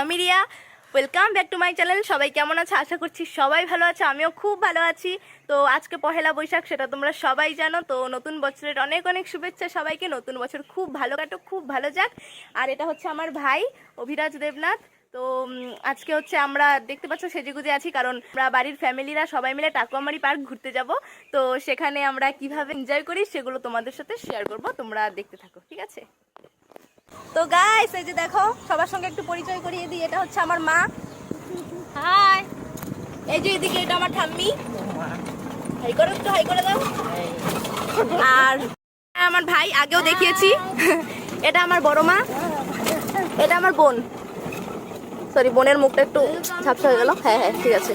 আমি Riya. Welcome back to my channel সবাই কেমন আছে? আশা করছি সবাই ভালো আছে। আমিও খুব ভালো আছি। তো আজকে পহেলা বৈশাখ, সেটা তোমরা সবাই জানো। তো নতুন বছরের অনেক অনেক শুভেচ্ছা সবাইকে। নতুন বছর খুব ভালো কাটো খুব ভালো যাক। আর এটা হচ্ছে আমার ভাই, অভিরাজ দেবনাথ। তো আজকে হচ্ছে আমরা দেখতে পাচ্ছ সেজেগুজে আছি, কারণ আমরা বাড়ির ফ্যামিলিরা সবাই মিলে টাকুয়ামারি পার্ক ঘুরতে যাব। তো সেখানে আমরা কীভাবে এনজয় করি, সেগুলো তোমাদের সাথে শেয়ার করব। তোমরা দেখতে থাকো, ঠিক আছে? তো গাইস এই যে দেখো সবার সঙ্গে একটু পরিচয় করিয়ে দিই। এটা হচ্ছে আমার মা। হাই এই যে এদিকে এটা আমার ঠাম্মি। হাই করো একটু হাই করে দাও। আর আমার ভাই আগেও দেখিয়েছি। এটা আমার বড় মা। এটা আমার বোন। সরি বোনের মুখটা একটু ঝাপসা হয়ে গেল। হ্যাঁ হ্যাঁ ঠিক আছে।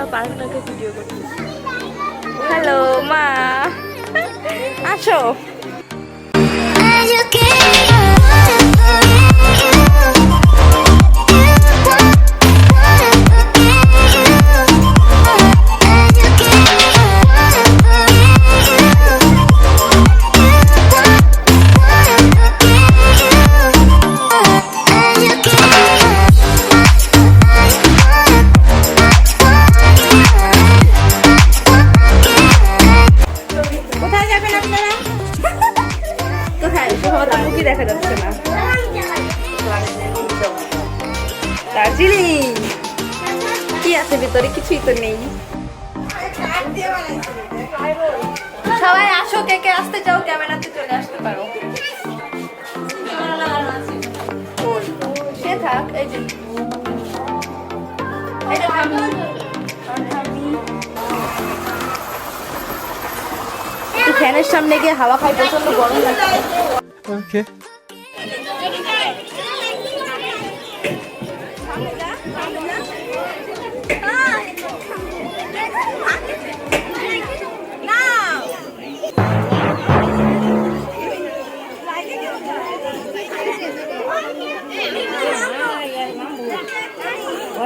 পুরো পার্কটাকে ভিডিও করতেছি হ্যালো মা। আসো। চাও ক্যামেরাতে চলে আসতে পারো। সে থাক, এই যে। ফ্যানের সামনে গিয়ে হাওয়া খাই প্রচণ্ড গরম লাগছে।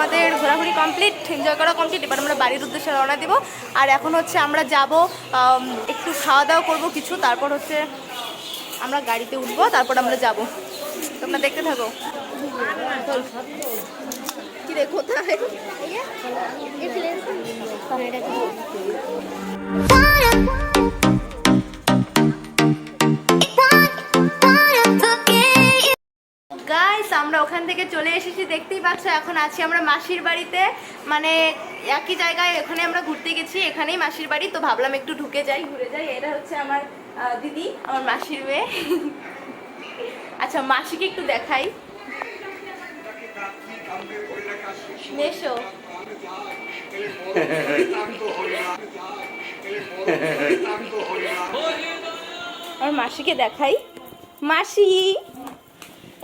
আমাদের ঘোরাঘুরি কমপ্লিট এনজয় করা কমপ্লিট এবার আমরা বাড়ির উদ্দেশ্যে রওনা দিব আর এখন হচ্ছে আমরা যাব একটু খাওয়া দাওয়া করব কিছু তারপর হচ্ছে আমরা গাড়িতে উঠবো তারপর আমরা যাব তোমরা দেখতে থাকো চল। কি রে কোথায় ওখান থেকে চলে এসেছি, দেখতেই পাচ্ছ, এখন আছি আমরা মাসির বাড়িতে। মানে একই জায়গায় এখানে আমরা ঘুরতে গেছি, এখানেই মাসির বাড়ি। তো ভাবলাম একটু ঢুকে যাই, ঘুরে যাই। এটা হচ্ছে আমার দিদি, আমার মাসির মেয়ে। আচ্ছা মাসিকে একটু দেখাই। মেশো আমার মাসিকে দেখাই। মাসি!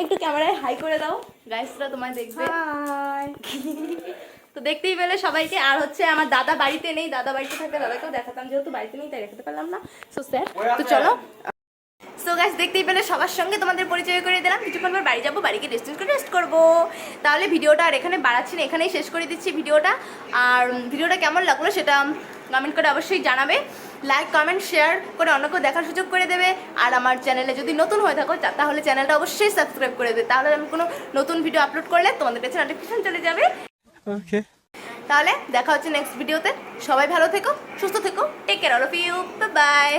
একটু ক্যামেরায় হাই করে দাও। গাইসরা তোমায় দেখবে। তো দেখতেই পেলে সবাইকে আর হচ্ছে আমার দাদা বাড়িতে নেই দাদা বাড়িতে থাকলে দাদাকেও দেখাতাম যেহেতু বাড়িতে নেই তাই দেখাতে পারলাম না। সো স্যার তো চলো। সো গাইস দেখতেই পেলে সবার সঙ্গে তোমাদের পরিচয় করে দিলাম। কিছুক্ষণ পর বাড়ি যাব বাড়িকে রেস্ট করে রেস্ট করব। তাহলে ভিডিওটা আর এখানে বাড়াচ্ছি না এখানেই শেষ করে দিচ্ছি ভিডিওটা। আর ভিডিওটা কেমন লাগল সেটা কমেন্ট করে অবশ্যই জানাবে। লাইক কমেন্ট শেয়ার করে অন্যকেও দেখার সুযোগ করে দেবে। আর আমার চ্যানেলে যদি নতুন হয়ে থাকো তাহলে চ্যানেলটা অবশ্যই সাবস্ক্রাইব করে দেবে। তাহলে আমি কোনো নতুন ভিডিও আপলোড করলে তোমাদের কাছে নোটিফিকেশন চলে যাবে। ওকে তাহলে দেখা হচ্ছে নেক্সট ভিডিওতে সবাই ভালো থেকো সুস্থ থেকো। Take care all of you bye